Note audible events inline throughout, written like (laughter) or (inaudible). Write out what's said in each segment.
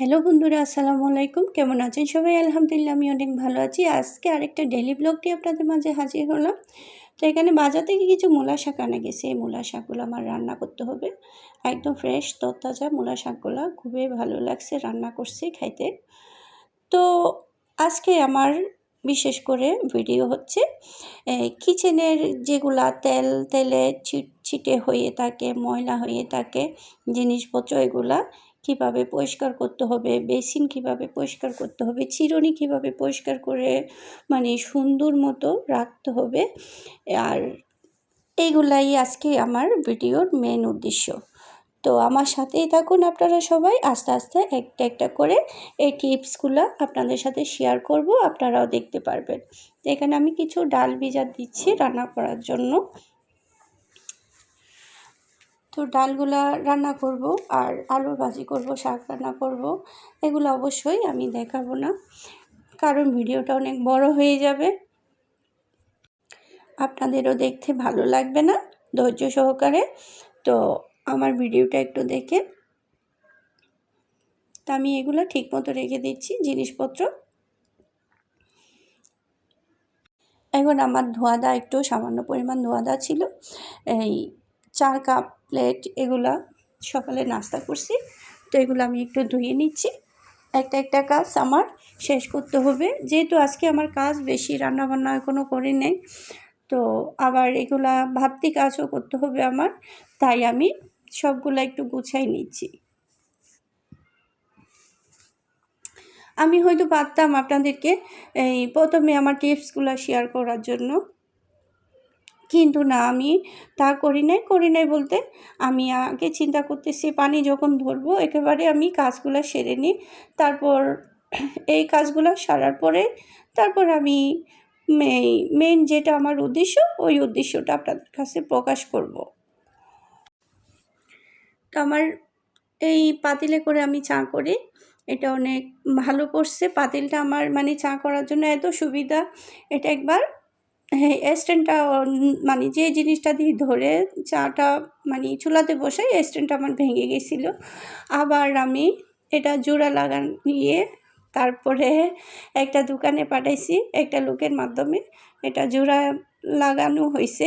Hello বন্ধুরা, আসসালামু আলাইকুম। কেমন আছেন সবাই? আলহামদুলিল্লাহ, আমি অনেক ভালো আছি। আজকে আরেকটা ডেলি ব্লগটি আপনাদের মাঝে হাজির হলাম। তো এখানে বাজার থেকে কিছু মূলা শাক আনা গেছে। এই মূলা শাকগুলো আমার রান্না করতে হবে। একদম ফ্রেশ তরতাজা মূলা শাকগুলো। খুবই ভালো লাগছে রান্না করছি খাইতে। তো আজকে আমার বিশেষ করে ভিডিও হচ্ছে কিচেনের যেগুলা তেল, তেলে ছিট ছিটে হয়ে থাকে, ময়লা হয়ে থাকে, জিনিসপত্র এগুলা কীভাবে পরিষ্কার করতে হবে, বেসিন কীভাবে পরিষ্কার করতে হবে, চিরুনি কীভাবে পরিষ্কার করে মানে সুন্দর মতো রাখতে হবে। আর এইগুলাই আজকে আমার ভিডিওর মেন উদ্দেশ্য। তো আমার সাথেই থাকুন আপনারা সবাই, আস্তে আস্তে একটা একটা করে এই টিপসগুলো আপনাদের সাথে শেয়ার করব, আপনারাও দেখতে পারবেন। এখানে আমি কিছু ডাল ভিজা দিচ্ছি রান্না করার জন্য। তো ডালগুলা রান্না করব আর আলুর ভাজি করব, শাক রান্না করব, এগুলো অবশ্যই আমি দেখাবো না। কারণ ভিডিওটা অনেক বড় হয়ে যাবে। আপনাদেরও দেখতে ভালো লাগবে না, ধৈর্য সহকারে। তো আমার ভিডিওটা একটু দেখে। তা আমি এগুলো ঠিক মতো রেখে দিচ্ছি, জিনিসপত্র। এখন আমার ধোয়াদা একটু সামান্য পরিমাণ ধোয়াদা ছিল। এই চার কাপ প্লেট এগুলা সকালে নাস্তা করছি। তো এগুলো আমি একটু ধুয়ে নিচ্ছি। একটা একটা কাজ আমার শেষ করতে হবে। যেহেতু আজকে আমার কাজ বেশি রান্নাবান্না এখনও করি নেই, তো আবার এগুলা ভাবতি কাজও করতে হবে আমার। তাই আমি সবগুলো একটু গুছাই নিচ্ছি। আমি হয়তো পারতাম আপনাদেরকে এই প্রথমে আমার টিপসগুলো শেয়ার করার জন্য। কিন্তু না, আমি তা করি নাই করি নাই বলতে আমি আগে চিন্তা করতেছি, পানি যখন ধরবো, একেবারে আমি কাজগুলো সেরে নিই। তারপর এই কাজগুলো সারার পরে তারপর আমি মেইন যেটা আমার উদ্দেশ্য, ওই উদ্দেশ্যটা আপনাদের কাছে প্রকাশ করব। তো আমার এই পাতিলে করে আমি চা করি। এটা অনেক ভালো পড়ছে পাতিলটা আমার মানে চা করার জন্য এত সুবিধা। এটা একবার স্ট্যান্ডটা মানে যে জিনিসটা দিয়ে ধরে চাটা মানে চুলাতে বসে স্ট্যান্ডটা আমার ভেঙে গেছিল। আবার আমি এটা জোড়া লাগান নিয়ে তারপরে একটা দোকানে পাঠাইছি, একটা লোকের মাধ্যমে। এটা জোড়া লাগানো হয়েছে।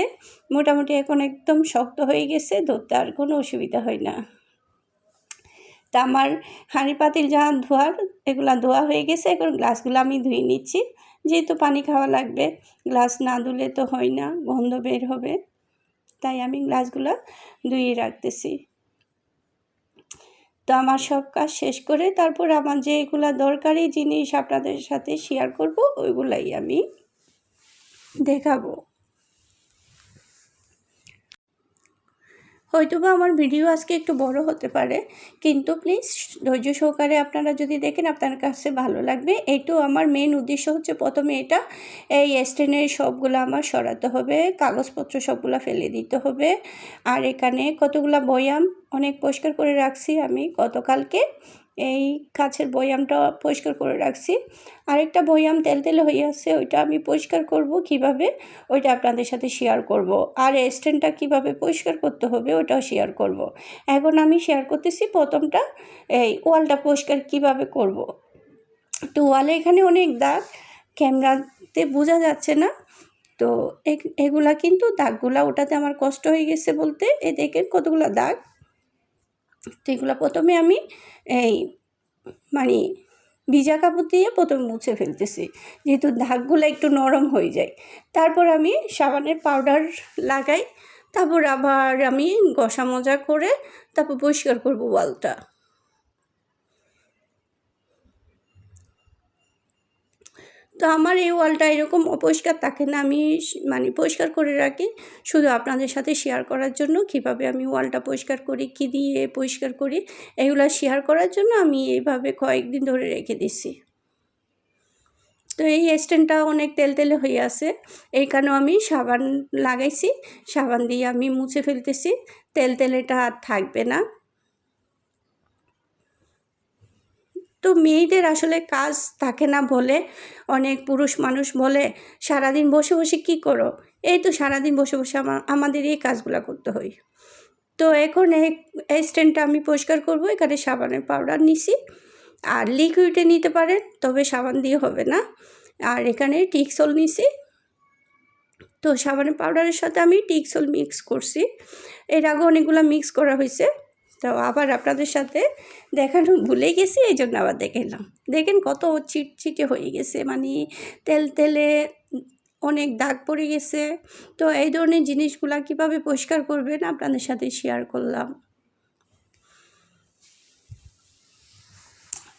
মোটামুটি এখন একদম শক্ত হয়ে গেছে, ধরতে আর কোনো অসুবিধা হয় না। তা আমার হাঁড়ি পাতিল যা ধোয়ার, এগুলা ধোয়া হয়ে গেছে, এখন গ্লাসগুলো আমি ধুয়ে নিচ্ছি। যেহেতু পানি খাওয়া লাগবে, গ্লাস না ধুলে তো হয় না, গন্ধ বের হবে। তাই আমি গ্লাসগুলো ধুয়ে রাখতেছি। তো আমার সব কাজ শেষ করে তারপর আমার যেগুলো দরকারি জিনিস আপনাদের সাথে শেয়ার করব, ওইগুলাই আমি দেখাবো। হয়তো বা আমার ভিডিও আজকে একটু বড় হতে পারে, কিন্তু প্লিজ ধৈর্য সহকারে আপনারা যদি দেখেন আপনার কাছে ভালো লাগবে। এটু আমার মেন উদ্দেশ্য হচ্ছে প্রথমে এটা, এই স্টেনের সবগুলো আমার সরাতে হবে, কাগজপত্র সবগুলো ফেলে দিতে হবে। আর এখানে কতগুলো বয়াম অনেক পরিষ্কার করে রাখছি আমি গতকালকে। এই কাছের বয়ামটা পরিষ্কার করে রাখছি আরেকটা বয়াম তেল তেলে হয়ে আসছে ওইটা আমি পরিষ্কার করব কীভাবে, ওইটা আপনাদের সাথে শেয়ার করব আর স্ট্যান্ডটা কীভাবে পরিষ্কার করতে হবে, ওটাও শেয়ার করব। এখন আমি শেয়ার করতেছি প্রথমটা, এই ওয়ালটা পরিষ্কার কীভাবে করব। তো ওয়ালে এখানে অনেক দাগ, ক্যামেরাতে বোঝা যাচ্ছে না তো এগুলা কিন্তু দাগগুলা ওটাতে আমার কষ্ট হয়ে গেছে বলতে এ দেখেন কতগুলো দাগ তো এগুলো প্রথমে আমি এই মানে ভিজা কাপড় দিয়ে প্রথমে মুছে ফেলতেছি। যেহেতু দাগগুলো একটু নরম হয়ে যায়। তারপর আমি সাবানের পাউডার লাগাই। তারপর আবার আমি গসা মজা করে তারপর পরিষ্কার করব ওয়ালটা। তো আমার এই ওয়ালটা এরকম অপরিষ্কার থাকে না, আমি মানে পরিষ্কার করে রাখি। শুধু আপনাদের সাথে শেয়ার করার জন্য কীভাবে আমি ওয়ালটা পরিষ্কার করি, কী দিয়ে পরিষ্কার করি, এগুলো শেয়ার করার জন্য আমি এইভাবে কয়েকদিন ধরে রেখে দিছি। তো এই স্ট্যান্ডটা অনেক তেল তেলে হয়ে আছে এইখানেও আমি সাবান লাগাইছি, সাবান দিয়ে আমি মুছে ফেলতেছি, তেল তেলেটা আর থাকবে না। তো মেয়েদের আসলে কাজ থাকে না বলে, অনেক পুরুষ মানুষ বলে, সারাদিন বসে বসে কি করো? এই তো সারাদিন বসে বসে আমার আমাদের এই কাজগুলো করতে হয়। তো এখন এই স্ট্যান্ডটা আমি পরিষ্কার করব, এখানে সাবানের পাউডার নিছি। আর লিকুইডে নিতে পারেন, তবে সাবান দিয়ে হবে না। আর এখানে টিক্সল নিছি। তো সাবানের পাউডারের সাথে আমি টিক্সল মিক্স করছি। এর আগে অনেকগুলো মিক্স করা হয়েছে। তো আবার আপনাদের সাথে দেখানো ভুলে গেছি এই জন্য আবার দেখালাম দেখেন কত চিটচিটে হয়ে গেছে মানে তেল তেলে অনেক দাগ পড়ে গেছে। তো এই ধরনের জিনিসগুলা কীভাবে পরিষ্কার করবেন আপনাদের সাথে শেয়ার করলাম।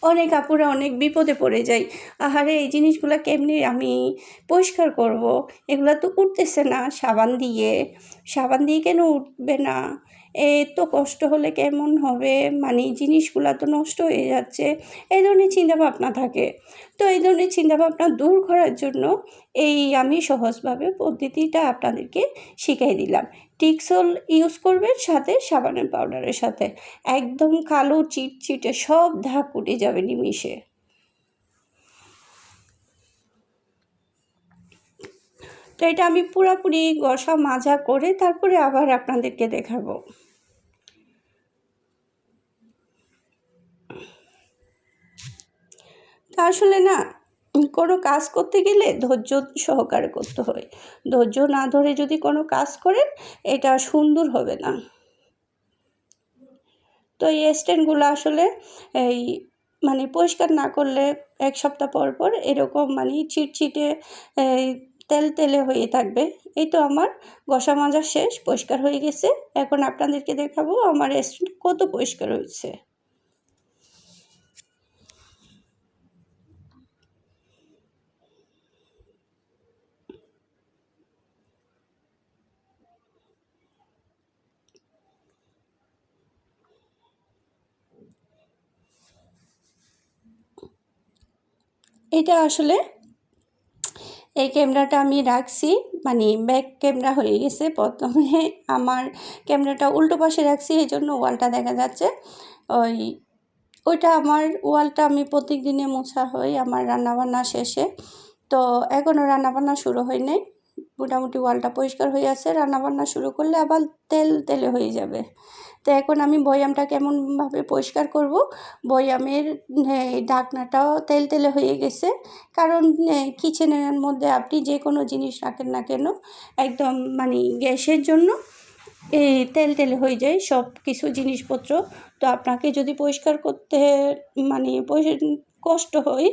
অনেক আপুরা অনেক বিপদে পড়ে যায় আহারে, এই জিনিসগুলো কেমনি আমি পরিষ্কার করব। এগুলো তো উঠতেছে না সাবান দিয়ে। সাবান দিয়ে কেন উঠবে না? এত কষ্ট হলে কেমন হবে? মানে জিনিসগুলো তো নষ্ট হয়ে যাচ্ছে। এই ধরনের চিন্তাভাবনা থাকে। তো এই ধরনের চিন্তাভাবনা দূর করার জন্য এই আমি সহজভাবে পদ্ধতিটা আপনাদেরকে শিখিয়ে দিলাম। টিক্সল ইউজ করবেন সাথে সাবানের পাউডারের সাথে। একদম কালো, চিটচিটে সব ধাপ উঠে যাবে নিমিশে তো এটা আমি পুরাপুরি গসা মাজা করে তারপরে আবার আপনাদেরকে দেখাবো। তা আসলে না কোনো কাজ করতে গেলে ধৈর্য সহকারে করতে হয়। ধৈর্য না ধরে যদি কোনো কাজ করেন, এটা সুন্দর হবে না। তো এই স্ট্যান্ডগুলো আসলে এই মানে পরিষ্কার না করলে এক সপ্তাহ পর পর এরকম মানে চিটচিটে তেল তেলে হয়ে থাকবে। এই তো আমার গসা মাজা শেষ, পরিষ্কার হয়ে গেছে। এখন আপনাদেরকে দেখাবো আমার স্ট্যান্ড কত পরিষ্কার হয়েছে। এটা আসলে এই ক্যামেরাটা আমি রাখছি মানে ব্যাক ক্যামেরা হয়ে গেছে। প্রথমে আমার ক্যামেরাটা উল্টো পাশে রাখছি, এই জন্য ওয়ালটা দেখা যাচ্ছে। ওই, ওইটা আমার, ওয়ালটা আমি প্রত্যেক দিনে মোছা হই, আমার রান্নাবান্না শেষে। তো এখনও রান্নাবান্না শুরু হয় নাই। মোটামুটি ওয়ালটা পরিষ্কার হয়ে আছে, রান্নাবান্না শুরু করলে আবার তেল, তেলে হয়ে যাবে। তো এখন আমি বয়ামটা কেমনভাবে পরিষ্কার করব বয়ামের ঢাকনাটাও তেল তেলে হয়ে গেছে। কারণ কিচেনের মধ্যে আপনি যে কোনো জিনিস রাখেন না কেন, একদম মানে গ্যাসের জন্য এই তেল তেলে হয়ে যায় সব কিছু জিনিসপত্র। তো আপনাকে যদি পরিষ্কার করতে মানে কষ্ট হয়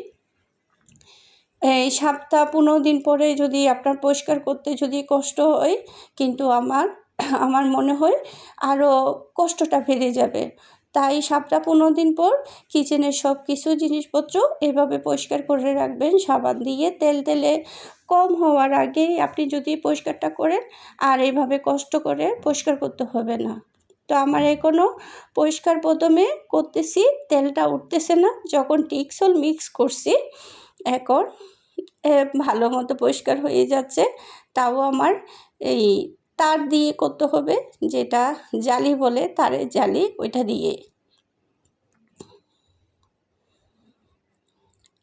এই সপ্তাহ পনেরো দিন পরে যদি আপনার পরিষ্কার করতে যদি কষ্ট হয়, কিন্তু আমার আমার মনে হয় আরও কষ্টটা বেড়ে যাবে। তাই সপ্তাহ পনেরো দিন পর কিচেনের সব কিছু জিনিসপত্র এভাবে পরিষ্কার করে রাখবেন। সাবান দিয়ে তেল তেলে কম হওয়ার আগে আপনি যদি পরিষ্কারটা করেন, আর এভাবে কষ্ট করে পরিষ্কার করতে হবে না। তো আমার এখনও পরিষ্কার প্রথমে করতেছি, তেলটা উঠতেছে না। যখন টিক্সল মিক্স করছি, এখন ভালো মতো পরিষ্কার হয়ে যাচ্ছে। তাও আমার এই তার দিয়ে করতে হবে যেটা জালি বলে তারের জালি ওইটা দিয়ে।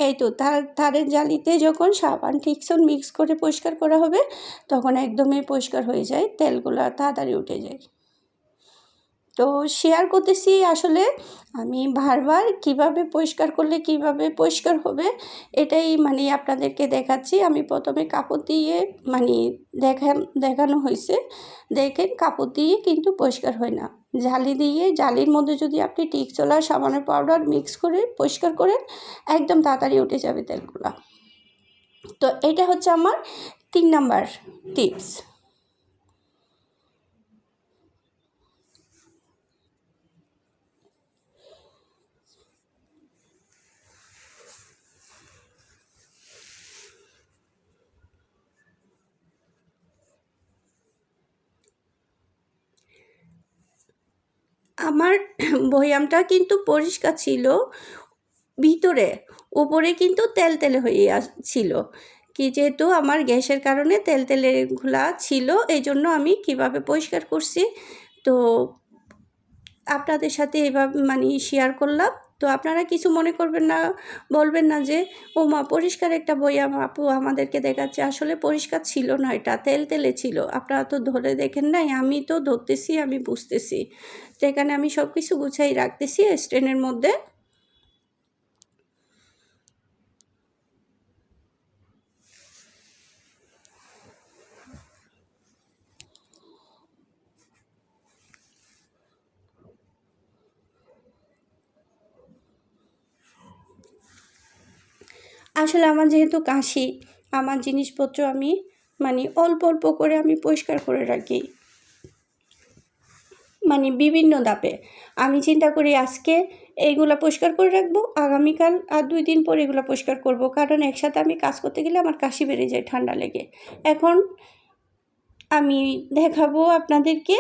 এই তো তার তারের জালিতে যখন সাবান ঠিকসন মিক্স করে পরিষ্কার করা হবে, তখন একদমই পরিষ্কার হয়ে যায়, তেলগুলো তাড়াতাড়ি উঠে যায়। তো শেয়ার করতেছি আসলে আমি বারবার কীভাবে পরিষ্কার করলে কীভাবে পরিষ্কার হবে এটাই মানে আপনাদেরকে দেখাচ্ছি। আমি প্রথমে কাপড় দিয়ে মানে দেখা, দেখানো হয়েছে। দেখেন কাপড় দিয়ে কিন্তু পরিষ্কার হয় না। জালি দিয়ে, জালির মধ্যে যদি আপনি টিকচলা সাবানের পাউডার মিক্স করে পরিষ্কার করেন, একদম তাড়াতাড়ি উঠে যাবে তেলগুলো। তো এটা হচ্ছে আমার তিন নাম্বার টিপস আমার (clears throat) বয়ামটা কিন্তু পরিষ্কার ছিল। ভিতরে, উপরে কিন্তু তেল তেলে হয়ে ছিল। কি যেহেতু আমার গ্যাসের কারণে তেল তেলেগুলা ছিল এই জন্য আমি কীভাবে পরিষ্কার করছি? তো আপনাদের সাথে এভাবে মানে শেয়ার করলাম। তো আপনারা কিছু মনে করবেন না, বলবেন না যে, ও মা, পরিষ্কার একটা বই আপু আমাদেরকে দেখাচ্ছে। আসলে পরিষ্কার ছিল না এটা, তেল তেলে ছিল। আপনারা তো ধরে দেখেন নাই, আমি তো ধরতেছি, আমি বুঝতেছি। তো এখানে আমি সব কিছু গুছাই রাখতেছি, স্ট্রেনের মধ্যে। আসলে আমার যেহেতু কাশি, আমার জিনিসপত্র আমি মানে অল্প অল্প করে আমি পরিষ্কার করে রাখি। মানে বিভিন্ন দাপে। আমি চিন্তা করি আজকে এইগুলো পরিষ্কার করে রাখব, আগামীকাল আর দুই দিন পর এগুলো পরিষ্কার করব। কারণ একসাথে আমি কাজ করতে গেলে আমার কাশি বেড়ে যায় ঠান্ডা লেগে। এখন আমি দেখাবো আপনাদেরকে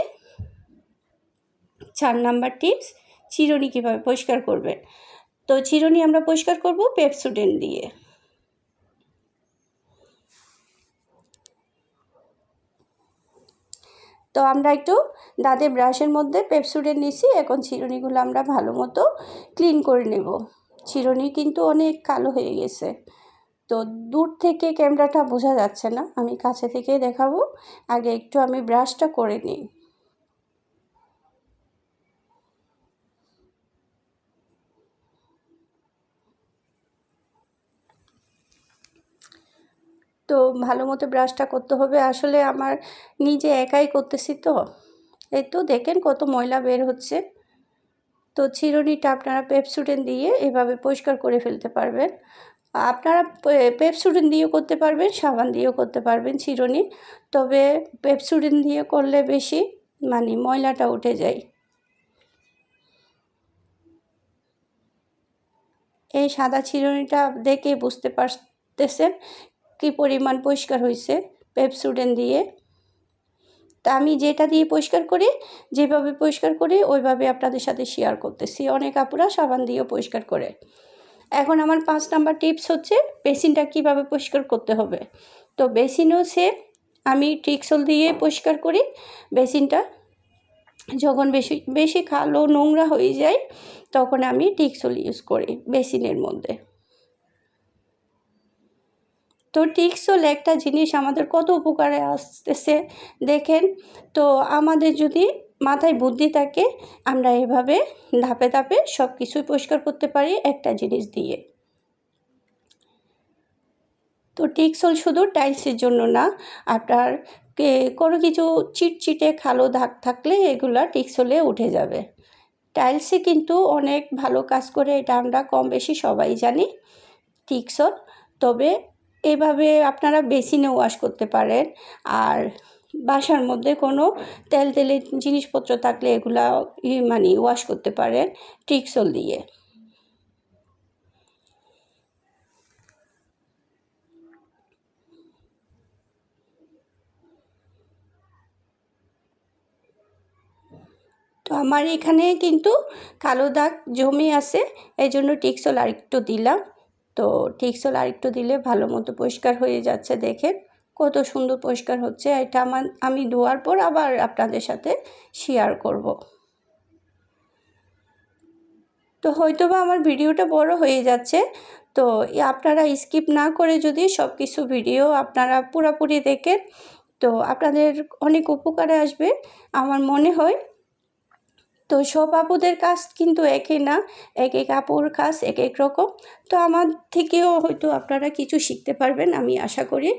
চার নাম্বার টিপস চিরুনি কীভাবে পরিষ্কার করবেন। তো চিরুনি আমরা পরিষ্কার করব পেপসুডেন্ট দিয়ে। তো আমরা একটু দাঁতে ব্রাশের মধ্যে পেপসুডেন্ট নিছি এখন চিরুনিগুলো আমরা ভালো মতো ক্লিন করে নেব। চিরুনি কিন্তু অনেক কালো হয়ে গেছে। তো দূর থেকে ক্যামেরাটা বোঝা যাচ্ছে না, আমি কাছে থেকে দেখাবো। আগে একটু আমি ব্রাশটা করে নিই। তো ভালো মতো ব্রাশটা করতে হবে। আসলে আমার নিজে একাই করতেছি তো। এই তো দেখেন কত ময়লা বের হচ্ছে। তো চিরুনিটা আপনারা পেপসুডেন দিয়ে এভাবে পরিষ্কার করে ফেলতে পারবেন। আপনারা পেপসুডেন দিয়েও করতে পারবেন, সাবান দিয়েও করতে পারবেন চিরুনি। তবে পেপসুডেন দিয়ে করলে বেশি মানে ময়লাটা উঠে যায়। এই সাদা চিরুনিটা দেখে বুঝতে পারতেছেন কী পরিমাণ পরিষ্কার হয়েছে পেপসুডেন দিয়ে? তা আমি যেটা দিয়ে পরিষ্কার করি, যেভাবে পরিষ্কার করি, ওইভাবে আপনাদের সাথে শেয়ার করতেছি। অনেক আপুরা সাবান দিয়েও পরিষ্কার করে। এখন আমার পাঁচ নাম্বার টিপস হচ্ছে বেসিনটা কীভাবে পরিষ্কার করতে হবে। তো বেসিনও সে আমি ট্রিক্সল দিয়ে পরিষ্কার করি, বেসিনটা যখন বেশি বেশি খালো নোংরা হয়ে যায়, তখন আমি টিক্সল ইউজ করি বেসিনের মধ্যে। তো টিক্সল একটা জিনিস আমাদের কত উপকারে আসতেছে, দেখেন। তো আমাদের যদি মাথায় বুদ্ধি থাকে, আমরা এভাবে ধাপে ধাপে সব কিছুই পরিষ্কার করতে পারি একটা জিনিস দিয়ে। তো টিক্সল শুধু টাইলসের জন্য না, আপনার কোনো কিছু চিটচিটে খালো দাগ থাকলে এগুলা টিক্সলে উঠে যাবে। টাইলসে কিন্তু অনেক ভালো কাজ করে, এটা আমরা কম বেশি সবাই জানি টিক্সল তবে এভাবে আপনারা বেসিনে ওয়াশ করতে পারেন। আর বাসার মধ্যে কোনো তেল তেলে জিনিসপত্র থাকলে এগুলা মানে ওয়াশ করতে পারেন টিক্সল দিয়ে। তো আমার এখানে কিন্তু কালো দাগ জমে আছে এই জন্য টিক্সল আরেকটু দিলাম। তো টিক্সল আরেকটু দিলে ভালো মতো পরিষ্কার হয়ে যাচ্ছে দেখেন। কত সুন্দর পরিষ্কার হচ্ছে। এটা আমার, আমি ধোয়ার পর আবার আপনাদের সাথে শেয়ার করব। তো হয়তো বা আমার ভিডিওটা বড় হয়ে যাচ্ছে। তো আপনারা স্কিপ না করে যদি সব কিছু ভিডিও আপনারা পুরোপুরি দেখেন, তো আপনাদের অনেক উপকারে আসবে। আমার মনে হয় তো সব আপুদের কাজ কিন্তু একই না? এক এক আপুর কাজ এক এক রকম। তো আমার থেকেও হয়তো আপনারা কিছু শিখতে পারবেন, আমি আশা করি।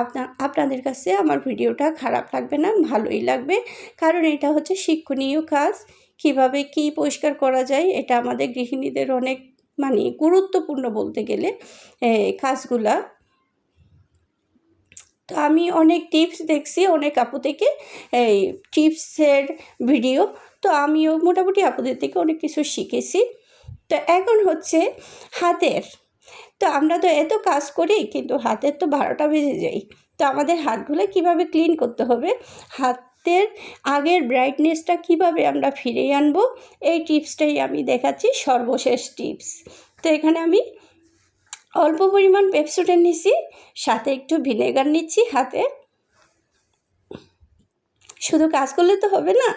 আপনার, আপনাদের কাছে আমার ভিডিওটা খারাপ লাগবে না, ভালোই লাগবে। কারণ এটা হচ্ছে শিক্ষণীয় কাজ। কীভাবে কি পরিষ্কার করা যায়, এটা আমাদের গৃহিণীদের অনেক মানে গুরুত্বপূর্ণ বলতে গেলে কাজগুলা। তো আমি অনেক টিপস দেখছি, অনেক আপু থেকে। এই টিপসের ভিডিও। তো আমিও মোটামুটি আপুদের থেকে অনেক কিছু শিখেছি। তো এখন হচ্ছে হাতের। তো আমরা তো এত কাজ করি, কিন্তু হাতের তো বারোটা বেজে যাই তো আমাদের হাতগুলো কীভাবে ক্লিন করতে হবে? হাতের আগের ব্রাইটনেসটা কীভাবে আমরা ফিরিয়ে আনব? এই টিপসটাই আমি দেখাচ্ছি, সর্বশেষ টিপস তো এখানে আমি অল্প পরিমাণ পেপসুডেন্ট নিচ্ছি সাথে একটু ভিনেগার নিচ্ছি হাতে। শুধু কাজ করলে তো হবে না,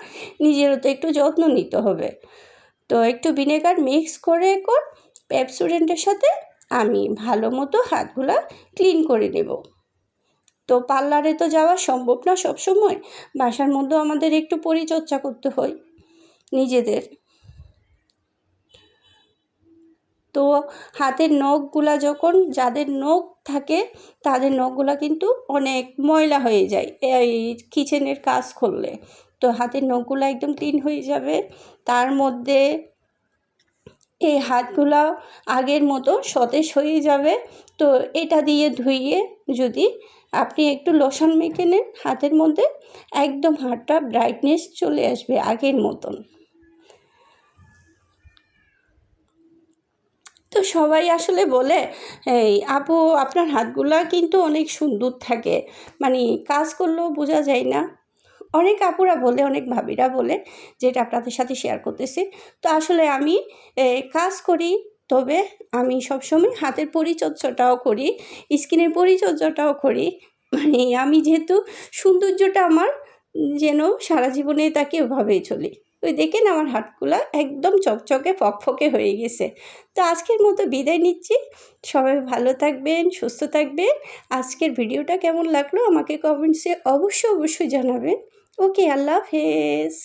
নিজেরও তো একটু যত্ন নিতে হবে। তো একটু ভিনেগার মিক্স করে কর পেপসুডেন্টের সাথে আমি ভালো মতো হাতগুলো ক্লিন করে নেব। তো পার্লারে তো যাওয়া সম্ভব না সবসময়, বাসার মধ্যেও আমাদের একটু পরিচর্যা করতে হয় নিজেদের। তো হাতের নখগুলা যখন যাদের নখ থাকে, তাদের নখগুলা কিন্তু অনেক ময়লা হয়ে যায় এই কিচেনের কাজ করলে। তো হাতের নখগুলো একদম ক্লিন হয়ে যাবে। তার মধ্যে এই হাতগুলা আগের মতো সতেজ হয়ে যাবে। তো এটা দিয়ে ধুইয়ে যদি আপনি একটু লোশন মেখে নেন, হাতের মধ্যে একদম হাতটা ব্রাইটনেস চলে আসবে আগের মতন। তো সবাই আসলে বলে, এই আপু, আপনার হাতগুলা কিন্তু অনেক সুন্দর থাকে। মানে কাজ করলেও বোঝা যায় না। অনেক আপুরা বলে, অনেক ভাবিরা বলে, যেটা আপনাদের সাথে শেয়ার করতেছি। তো আসলে আমি কাজ করি, তবে আমি সবসময় হাতের পরিচর্যাটাও করি, স্কিনের পরিচর্যাটাও করি। মানে আমি যেহেতু সৌন্দর্যটা আমার, যেন সারা জীবনে তাকে ওভাবেই চলি। ওই দেখেন আমার হাটগুলো একদম চকচকে, ফকফকে হয়ে গেছে। তো আজকের মতো বিদায় নিচ্ছি। সবাই ভালো থাকবেন, সুস্থ থাকবেন। আজকের ভিডিওটা কেমন লাগল আমাকে কমেন্টসে অবশ্যই অবশ্যই জানাবেন। ওকে, আল্লাহ হাফেজ।